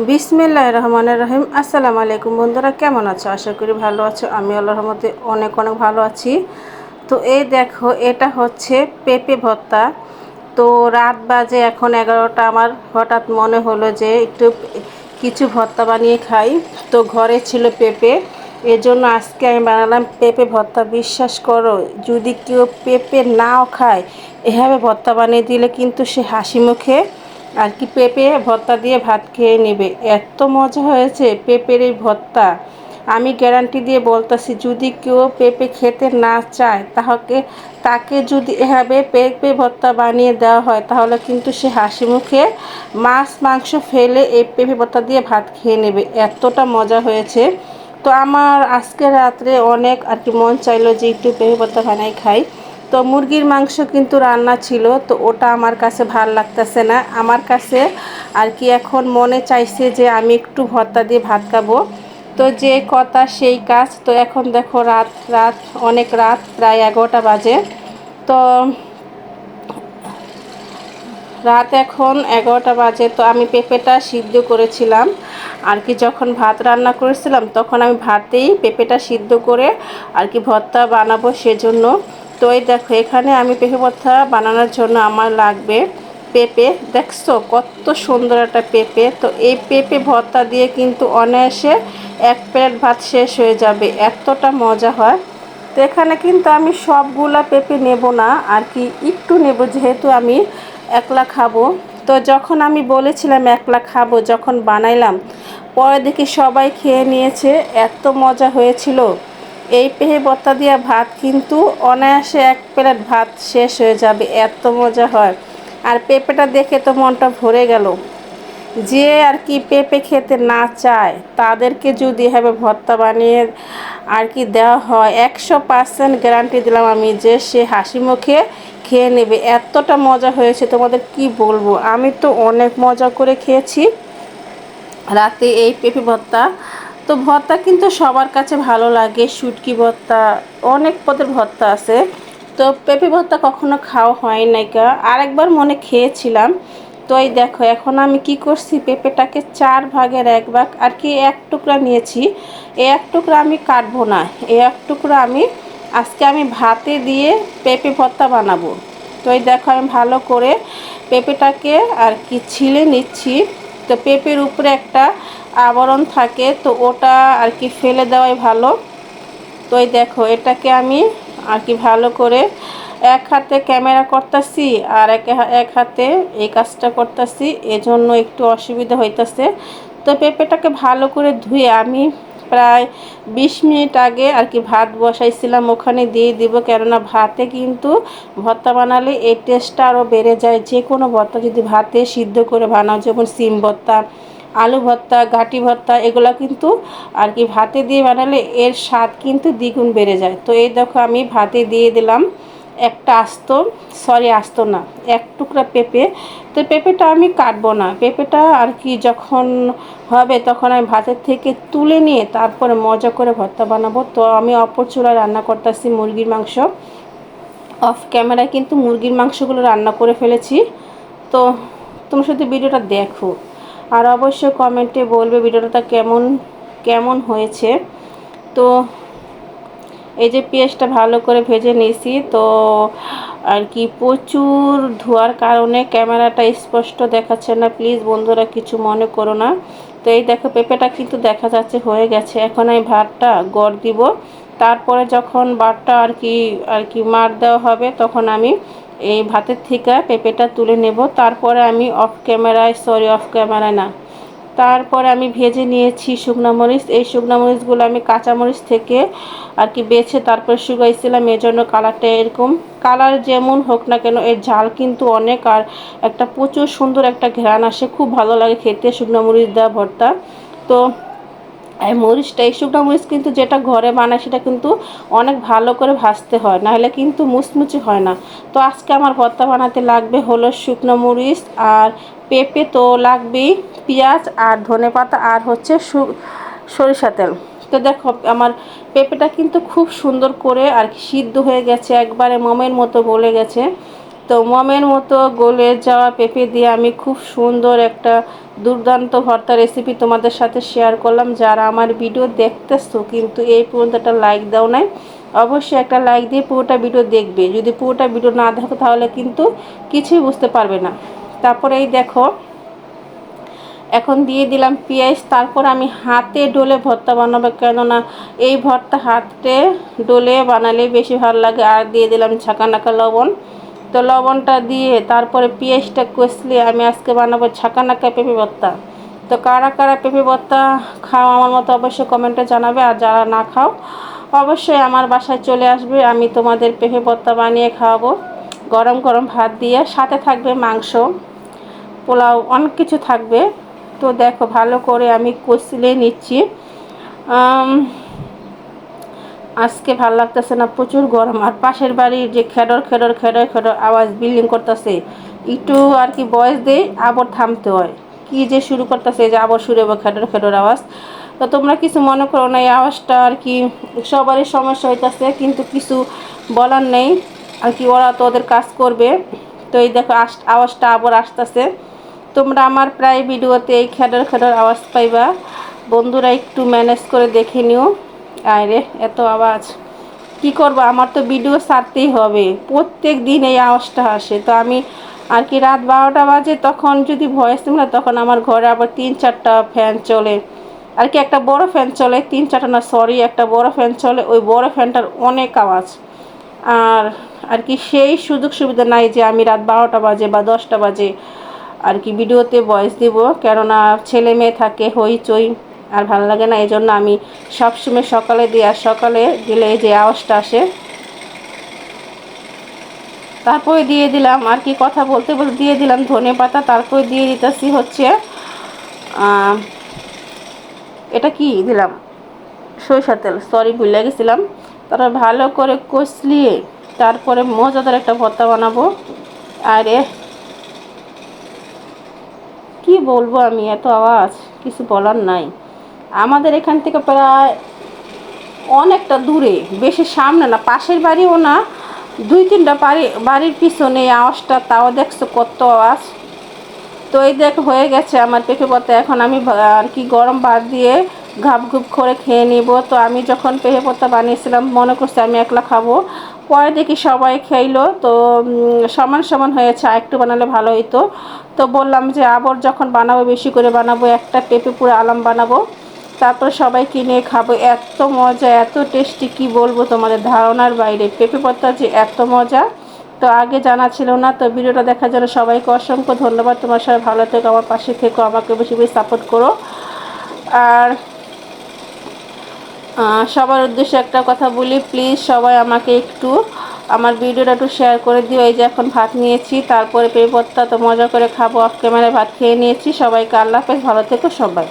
বিসমিল্লাহ রহমানের রহিম আসসালামু আলাইকুম বন্ধুরা, কেমন আছো? আশা করি ভালো আছো। আমি আল্লাহর রহমতে অনেক অনেক ভালো আছি। তো এই দেখো, এটা হচ্ছে পেঁপে ভর্তা। তো রাত বাজে এখন এগারোটা। আমার হঠাৎ মনে হলো যে একটু কিছু ভর্তা বানিয়ে খাই। তো ঘরে ছিল পেঁপে। এজন্য আজকে আমি বানালাম পেঁপে ভর্তা। বিশ্বাস করো, যদি কেউ পেঁপে নাও খায়, এভাবে ভর্তা বানিয়ে দিলে কিন্তু সে হাসি মুখে আর কি পেঁপে ভর্তা দিয়ে ভাত খেয়ে নেবে। এত মজা হয়েছে পেঁপের এই ভর্তা। আমি গ্যারান্টি দিয়ে বলতেছি, যদি কেউ পেঁপে খেতে না চায় তাহলে তাকে যদি এভাবে পেঁপে ভর্তা বানিয়ে দেওয়া হয়, তাহলে কিন্তু সে হাসি মুখে মাছ, মাংস ফেলে এই পেঁপে ভর্তা দিয়ে ভাত খেয়ে নেবে। এতটা মজা হয়েছে। তো আমার আজকে রাত্রে অনেক আর কি মন চাইলো যে একটু পেঁপে ভর্তা বানাই খাই। তো মুরগির মাংস কিন্তু রান্না ছিল, তো ওটা আমার কাছে ভালো লাগতেছে না। আমার কাছে আর কি এখন মনে চাইছে যে আমি একটু ভর্তা দিয়ে ভাত খাব। তো যে কথা সেই কাজ, তো এখন দেখো রাত রাত, অনেক রাত, প্রায় এগারোটা বাজে। তো রাত এখন এগারোটা বাজে, তো আমি পেঁপেটা সিদ্ধ করেছিলাম। আর কি যখন ভাত রান্না করেছিলাম, তখন আমি ভাতেই পেঁপেটা সিদ্ধ করে আর কি ভর্তা বানাবো সেজন্য। তো এই দেখো, এখানে আমি পেঁপে ভর্তা বানানোর জন্য আমার লাগবে পেঁপে। দেখছ কত সুন্দর একটা পেঁপে। তো এই পেঁপে ভর্তা দিয়ে কিন্তু অনায়াসে এক প্লেট ভাত শেষ হয়ে যাবে। এতটা মজা হয়। তো এখানে কিন্তু আমি সবগুলা পেঁপে নেব না, আর কি একটু নেব যেহেতু আমি একলা খাব। তো যখন আমি বলেছিলাম একলা খাব, যখন বানাইলাম, পরে দেখি সবাই খেয়ে নিয়েছে। এত মজা হয়েছিল। এই পেহে বত্তা দিয়া ভাত, কিন্তু অনায়াসে এক প্লেট ভাত শেষ হয়ে যাবে, এত মজা হয়। আর পেঁপেটা দেখে তো মনটা ভরে গেল। যে আর কি পেঁপে খেতে না চায়, তাদেরকে যদি এভাবে ভর্তা বানিয়ে আর কি দেওয়া হয়, একশো পার্সেন্ট গ্যারান্টি দিলাম আমি যে সে হাসি মুখে খেয়ে নেবে। এতটা মজা হয়েছে, তোমাদের কি বলব? আমি তো অনেক মজা করে খেয়েছি। রাতে এই পেঁপে ভর্তা তো ভর্তা কিন্তু সবার কাছে ভালো লাগে, শুটকি ভর্তা, অনেক পদের ভর্তা আছে। তো পেঁপে ভর্তা কখনো খাওয়া হয় নাই কা আরেকবার মনে খেয়েছিলাম। তো এই দেখো, এখন আমি কি করছি? পেঁপেটাকে চার ভাগের এক ভাগ আর কি এক টুকরা নিয়েছি। এই এক টুকরা আমি কাটবো না। এই এক টুকরা আমি, আজকে আমি ভাতে দিয়ে পেঁপে ভর্তা বানাবো। তো এই দেখো, আমি ভালো করে পেঁপেটাকে আর কি ছিলে নিচ্ছি। তো পেঁপের উপরে একটা আবরণ থাকে, তো ওটা আর কি ফেলে দেওয়াই ভালো। তো এই দেখো, এটাকে আমি আর কি ভালো করে এক হাতে ক্যামেরা করতেছি আর এক এক হাতে এই কাজটা করতেছি, এজন্য একটু অসুবিধা হইতেছে। তো পেঁপেটাকে ভালো করে ধুয়ে আমি প্রায় বিশ মিনিট আগে আর কি ভাত বসাইছিলাম, ওখানে দিয়ে দিব, কেননা ভাতে কিন্তু ভর্তা বানালে এই টেস্টটা আরও বেড়ে যায়। যে কোনো ভর্তা যদি ভাতে সিদ্ধ করে বানাও, যেমন সিম ভর্তা আলু ভর্তা ঘাটি ভর্তা, এগুলো কিন্তু আর কি ভাতে দিয়ে বানালে এর স্বাদ কিন্তু দ্বিগুণ বেড়ে যায়। তো এই দেখো আমি ভাতে দিয়ে দিলাম একটা আস্ত সরি আস্ত না, এক টুকরা পেঁপে। তো পেঁপেটা আমি কাটবো না। পেঁপেটা আর কি যখন হবে তখন আমি ভাতের থেকে তুলে নিয়ে তারপরে মজা করে ভর্তা বানাবো। তো আমি অপর চুলায় রান্না করতেছি মুরগির মাংস। অফ ক্যামেরায় কিন্তু মুরগির মাংসগুলো রান্না করে ফেলেছি। তো তুমি শুধু ভিডিওটা দেখো। আর অবশ্যই কমেন্টে বলবে ভিডিওটা কেমন কেমন হয়েছে। তো এই যে পেঁয়াজটা ভালো করে ভেজে নিয়েছি, তো আর কি প্রচুর ধোয়ার কারণে ক্যামেরাটা স্পষ্ট দেখাচ্ছে না। প্লিজ বন্ধুরা কিছু মনে করো না। তো এই দেখো, পেঁপেটা কিন্তু দেখা যাচ্ছে হয়ে গেছে। এখন আমি ভাতটা গড় দিব। তারপরে যখন ভাতটা আর কি আর কি মার দেওয়া হবে, তখন আমি এই ভাতের থেকে পেঁপেটা তুলে নেব। তারপরে আমি অফ ক্যামেরায় সরি অফ ক্যামেরায় না। তারপরে আমি ভেজে নিয়েছি শুকনো মরিচ। এই শুকনো মরিচগুলো আমি কাঁচা মরিচ থেকে আর কি বেছে তারপরে শুকাইছিলাম এই জন্য কালারটা এরকম। কালার যেমন হোক না কেন, এর ঝাল কিন্তু অনেক। আর একটা প্রচুর সুন্দর একটা ঘ্রাণ আসে। খুব ভালো লাগে খেতে শুকনো মরিচ দেওয়া ভর্তা। তো এই মরিচটা, এই শুকনো মরিচ কিন্তু যেটা ঘরে বানায় সেটা কিন্তু অনেক ভালো করে ভাজতে হয়, নাহলে কিন্তু মুচমুচি হয় না। তো আজকে আমার ভর্তা বানাতে লাগবে হলো শুকনো মরিচ আর পেঁপে, তো লাগবেই পেঁয়াজ আর ধনে পাতা আর হচ্ছে সরিষা তেল। তো দেখো, আমার পেঁপেটা কিন্তু খুব সুন্দর করে আর সিদ্ধ হয়ে গেছে, একবারে মমের মতো গলে গেছে। তো মমের মতো গলে যাওয়া পেঁপে দিয়ে আমি খুব সুন্দর একটা দুর্দান্ত ভর্তা রেসিপি তোমাদের সাথে শেয়ার করলাম। যারা আমার ভিডিও দেখতেছো কিন্তু এই পর্যন্ত একটা লাইক দাও নাই, অবশ্যই একটা লাইক দিয়ে পুরোটা ভিডিও দেখবে। যদি পুরোটা ভিডিও না দেখো তাহলে কিন্তু কিছুই বুঝতে পারবে না। তারপরে এই দেখো, এখন দিয়ে দিলাম পেঁয়াজ, তারপর আমি হাতে ডোলে ভর্তা বানাবো। কেননা এই ভর্তা হাতে ডোলে বানালে বেশি ভালো লাগে। আর দিয়ে দিলাম ছাকা নাকা লবণ। তো লবণটা দিয়ে তারপরে পেঁয়াজটা কষলে আমি আজকে বানাবো নাকা পেঁপে ভর্তা। তো কারা কারা পেঁপে ভর্তা খাও আমার মতো অবশ্যই কমেন্টে জানাবে, আর যারা না খাও, অবশ্যই আমার বাসায় চলে আসবে, আমি তোমাদের পেঁপে ভর্তা বানিয়ে খাওয়াবো। গরম গরম ভাত দিয়ে, সাথে থাকবে মাংস, পোলাও অনেক কিছু থাকবে। তো দেখো ভালো করে আমি কষলে নিচ্ছি। আজকে ভালো লাগতেছে না, প্রচুর গরম। আর পাশের বাড়ির যে খেডর খেডর খেডর খেডর আওয়াজ বিল্ডিং করতেছে, একটু আর কি বয়স দেয় আবার থামতে হয়। কি যে শুরু করতেছে, যে আবার শুরু হবে খেডর খেডর আওয়াজ। তো তোমরা কিছু মনে করো না, এই আওয়াজটা আর কি সবারই সমস্যা হইতেছে, কিন্তু কিছু বলার নেই। আর কি ওরা তো ওদের কাজ করবে। তো এই দেখো, আস, আওয়াজটা আবার আসতেছে। তোমরা আমার প্রায় ভিডিওতে এই খেডার খেডার আওয়াজ পাইবা। বন্ধুরা একটু ম্যানেজ করে দেখে নিও। আরে এত আওয়াজ। কি করব? আমার তো ভিডিও ছাড়তেই হবে। প্রত্যেক দিন এই আওয়াজটা আসে। তো আমি আর কি রাত বারোটা বাজে, তখন যদি ভয়েস না, তখন আমার ঘরে আবার তিন চারটা ফ্যান চলে। আর কি একটা বড় ফ্যান চলে, তিন চারটা না সরি একটা বড় ফ্যান চলে, ওই বড় ফ্যানটার অনেক আওয়াজ। আর আর কি সেই সুযোগ সুবিধা নাই যে আমি রাত বারোটা বাজে বা দশটা বাজে আর কি ভিডিওতে ভয়েস দিব। কেননা ছেলে মেয়ে থাকে হইচই আর ভালো লাগে না এই জন্য আমি সবসময় সকালে দিই আর সকালে দিলে এই যে আওয়াজটা আসে। তারপরে দিয়ে দিলাম আর কি কথা বলতে বলতে দিয়ে দিলাম ধনে পাতা, তারপরে দিয়ে দিতেছি হচ্ছে এটা কি দিলাম? সরিষা তেল সরি ভুলে গেছিলাম। তারপর ভালো করে কষলিয়ে তারপরে মজাদার একটা ভর্তা বানাবো। আরে, কি বলব আমি, এত আওয়াজ, কিছু বলার নাই। আমাদের এখান থেকে প্রায় অনেকটা দূরে, বেশি সামনে না, পাশের বাড়িও না, দুই তিনটা বাড়ি, বাড়ির পিছনে আওয়াজটা, তাও দেখছ কত আওয়াজ? তো এই দেখ, হয়ে গেছে আমার পেঁপে পত্তা। এখন আমি আর কি গরম ভাত দিয়ে ঘাপ ঘুপ করে খেয়ে নিব। তো আমি যখন পেঁপে পত্তা বানিয়েছিলাম, মনে করছি আমি একলা খাব। পরে দেখি সবাই খেইলো। তো সমান সমান হয়েছে একটু বানালে ভালো হইতো। তো বললাম যে আবার যখন বানাবো, বেশি করে বানাবো, একটা পেঁপে পুরো আলাম বানাবো। তারপর সবাই কিনে খাব। এত মজা, এত টেস্টি, কি বলব তোমাদের ধারণার বাইরে। পেঁপে পত্তা যে এত মজা, তো আগে জানা ছিল না, তো ভিডিওটা দেখার জন্য সবাইকে অসংখ্য ধন্যবাদ। তোমার সবাই ভালো থেকো, আমার পাশে থেকো, আমাকে বেশি বেশি সাপোর্ট করো। আর সবার উদ্দেশ্যে একটা কথা বলি প্লিজ সবাই আমাকে একটু, আমার ভিডিওটা একটু শেয়ার করে দিও। এই যে এখন ভাত নিয়েছি, তারপরে পেয়ে তো মজা করে খাব অফ ক্যামেরায় ভাত খেয়ে নিয়েছি। সবাইকে আল্লাহ হাফেজ, ভালো থেকো সবাই।